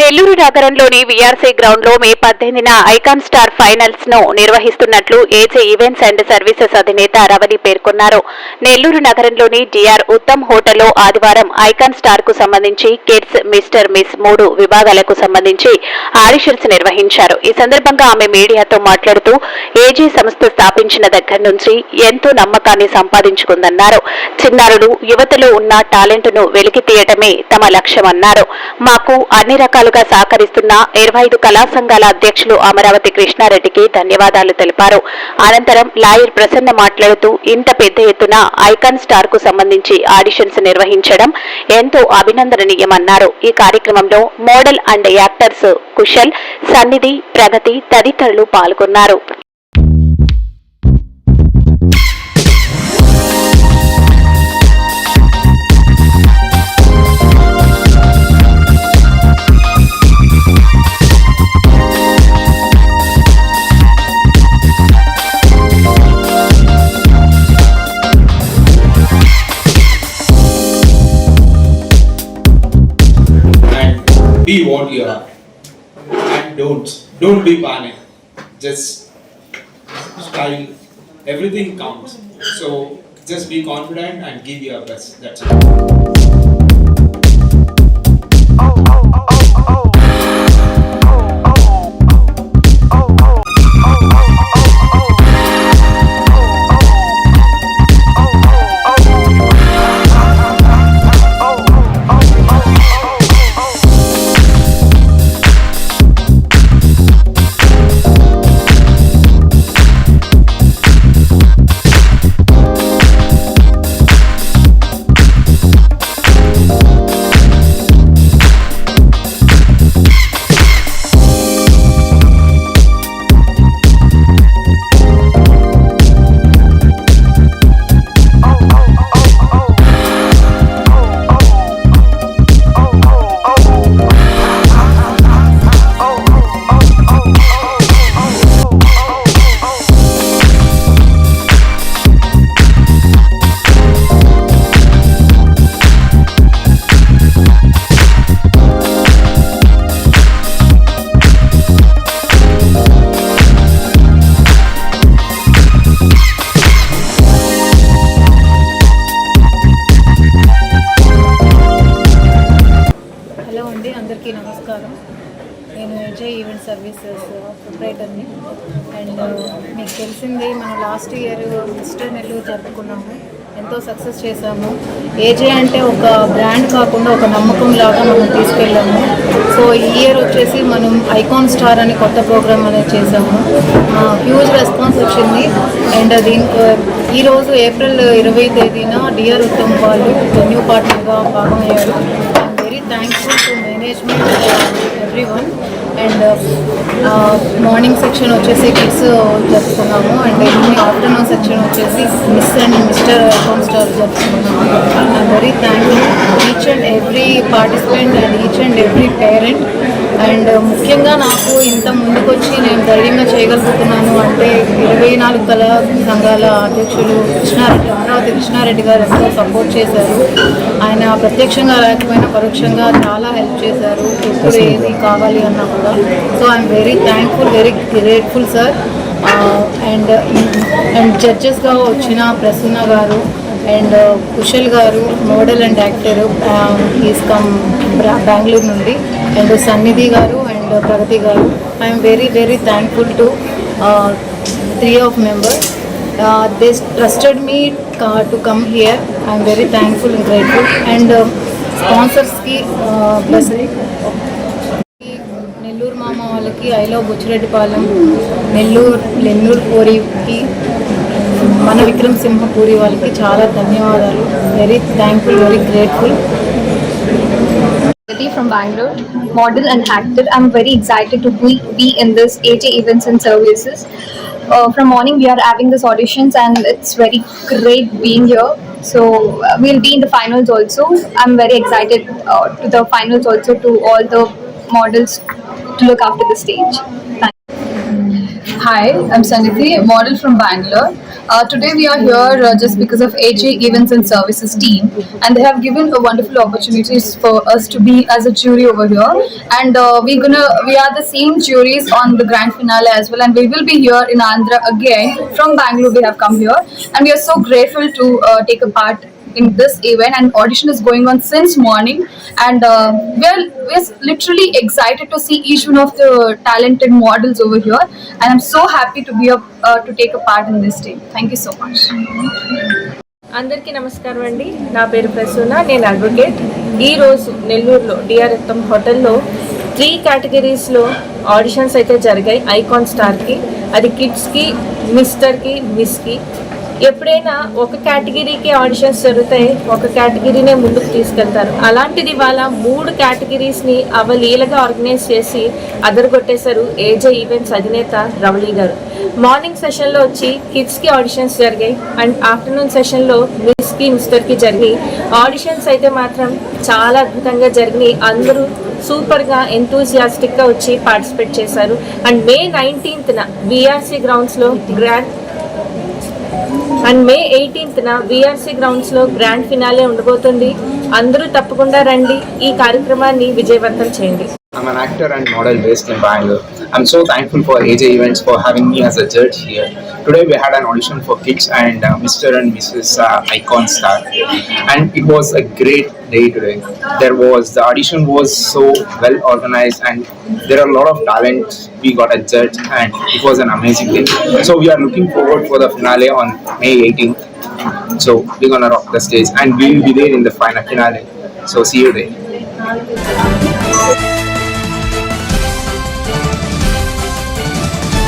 నెల్లూరు నగరంలోని వీఆర్సీ గ్రౌండ్లో మే పద్దెనిమిదిన ఐకాన్ స్టార్ ఫైనల్స్ను నిర్వహిస్తున్నట్లు ఏజే ఈవెంట్స్ అండ్ సర్వీసెస్ అధినేత రవలి పేర్కొన్నారు. నెల్లూరు నగరంలోని డిఆర్ ఉత్తమ్ హోటల్లో ఆదివారం ఐకాన్ స్టార్కు సంబంధించి కిడ్స్ మిస్టర్ మిస్ మూడు విభాగాలకు సంబంధించి ఆడిషన్స్ నిర్వహించారు. ఈ సందర్భంగా ఆమె మీడియాతో మాట్లాడుతూ ఏజీ సంస్థ స్థాపించిన దగ్గర నుంచి ఎంతో నమ్మకాన్ని సంపాదించుకుందన్నారు. చిన్నారులు యువతలో ఉన్న టాలెంట్ను వెలికి తీయటమే తమ లక్ష్యమన్నారు. మాకు అన్ని రకాల రకాలుగా సహకరిస్తున్న ఇరవై ఐదు కళా సంఘాల అధ్యక్షులు అమరావతి కృష్ణారెడ్డికి ధన్యవాదాలు తెలిపారు. అనంతరం లాయర్ ప్రసన్న మాట్లాడుతూ ఇంత పెద్ద ఎత్తున ఐకాన్ స్టార్కు సంబంధించి ఆడిషన్స్ నిర్వహించడం ఎంతో అభినందనీయమన్నారు. ఈ కార్యక్రమంలో మోడల్ అండ్ యాక్టర్స్ కుశల్ సన్నిధి ప్రగతి తదితరులు పాల్గొన్నారు. Be what you are. And don't don't be panic. Just style everything counts. So just be confident and give your best. That's it నమస్కారం. నేను విజయ్ ఈవెంట్ సర్వీసెస్ ప్రొపరేటర్ని అండ్ మీకు తెలిసింది మనం లాస్ట్ ఇయర్ మిస్టర్ నెల్లూరు జరుపుకున్నాము. ఎంతో సక్సెస్ చేశాము. ఏజే అంటే ఒక బ్రాండ్ కాకుండా ఒక నమ్మకం లాగా మనం తీసుకెళ్ళాము. సో ఈ ఇయర్ వచ్చేసి మనం ఐకాన్ స్టార్ అని కొత్త ప్రోగ్రామ్ అనేది చేసాము హ్యూజ్ రెస్పాన్స్ వచ్చింది. అండ్ దీనికి ఈరోజు ఏప్రిల్ ఇరవై తేదీన డిఆర్ ఉత్తమ్ వాళ్ళు న్యూ పార్ట్నర్గా భాగమయ్యారు. I'm to management every one and morning section వచ్చేసి కిడ్స్ జరుపుకున్నాము. అండ్ ఈవినింగ్ ఆఫ్టర్నూన్ సెక్షన్ వచ్చేసి miss and mister account star జరుపుకున్నాము. I very thankful each and every participant and each and every parent and ముఖ్యంగా నాకు ఇంత ముందుకొచ్చి నేను ధైర్యంగా చేయగలుగుతున్నాను అంటే ఇరవై నాలుగు కళా సంఘాల అధ్యక్షులు కృష్ణారెడ్డి అమరావతి కృష్ణారెడ్డి గారు ఎంతో సపోర్ట్ చేశారు. ఆయన ప్రత్యక్షంగా లేకపోయినా పరోక్షంగా చాలా హెల్ప్ చేశారు. ఎప్పుడు ఏది కావాలి అన్నా కూడా so I'm very thankful very grateful sir and and జడ్జెస్గా వచ్చిన ప్రసన్న గారు అండ్ కుశల్ గారు model and actor is come Bengaluru నుండి. అండ్ సన్నిధి గారు అండ్ ప్రగతి గారు. I'm very very thankful to three of members they trusted me to come here I'm very thankful and grateful and స్పాన్సర్స్కి plus Nellore మామ వాళ్ళకి I love Buchireddypalem Nellore Nellore కోరికి మన విక్రమ్ సింహ పూరి వాళ్ళకి చాలా ధన్యవాదాలు very thankful very grateful Aditi from Bangalore, model and actor. I'm very excited to be, be in this AJ Events and Services. Uh, from morning, we are having this auditions, and it's very great being here. So uh, we'll be in the finals also. I'm very excited uh, to the finals also to all the models to look after the stage. Thank Hi, I'm Sanidhi, a model from Bangalore. Uh, today we are here uh, just because of AJ Events and Services team, and they have given a wonderful opportunities for us to be as a jury over here. And uh, we're gonna we are the same juries on the grand finale as well, and we will be here in Andhra again from Bangalore. We have come here, and we are so grateful to uh, take a part in this event and audition is going on since morning and uh, we're, we're literally excited to see each one of the talented models over here and i'm so happy to be a, uh, to take a part in this team thank you so much అందరికీ నమస్కారం అండి నా పేరు ప్రసూన నేను advocate ఈరోజు నెల్లూరులో DRFM హోటల్లో three కేటగిరీస్లో auditions అయితే జరిగాయి ఐకాన్ స్టార్కి అది కిడ్స్కి మిస్టర్కి మిస్కి ఎప్పుడైనా ఒక కేటగిరీకి ఆడిషన్స్ జరుగుతాయి ఒక కేటగిరీనే ముందుకు తీసుకెళ్తారు. అలాంటిది వాళ్ళ మూడు కేటగిరీస్ని అవలీలగా ఆర్గనైజ్ చేసి అదరగొట్టేశారు ఏజే ఈవెంట్స్ అధినేత రవళి గారు. మార్నింగ్ సెషన్లో వచ్చి కిడ్స్కి ఆడిషన్స్ జరిగాయి అండ్ ఆఫ్టర్నూన్ సెషన్లో మిస్కి మిస్టర్కి జరిగి ఆడిషన్స్ అయితే మాత్రం చాలా అద్భుతంగా జరిగినాయి. అందరూ సూపర్గా ఎంతూజియాస్టిక్గా వచ్చి పార్టిసిపేట్ చేశారు. అండ్ మే నైన్టీన్త్న బీఆర్సీ గ్రౌండ్స్లో గ్రాండ్ అండ్ మే ఎయిటీన్త్న బీఆర్సీ గ్రౌండ్స్లో గ్రాండ్ ఫినాలే ఉండబోతుంది. అందరూ తప్పకుండా రండి. ఈ కార్యక్రమాన్ని విజయవంతం చేయండి. I'm an actor and model based in Bangalore. I'm so thankful for AJ Events for having me as a judge here. Today we had an audition for kids and uh, Mr. and Mrs. Uh, Icon Star, and it was a great day today. There was the audition was so well organized and there are a lot of talent. We got a judge and it was an amazing day. So we are looking forward for the finale on May 18th. So we're gonna rock the stage and we will be there in the final finale. So see you there.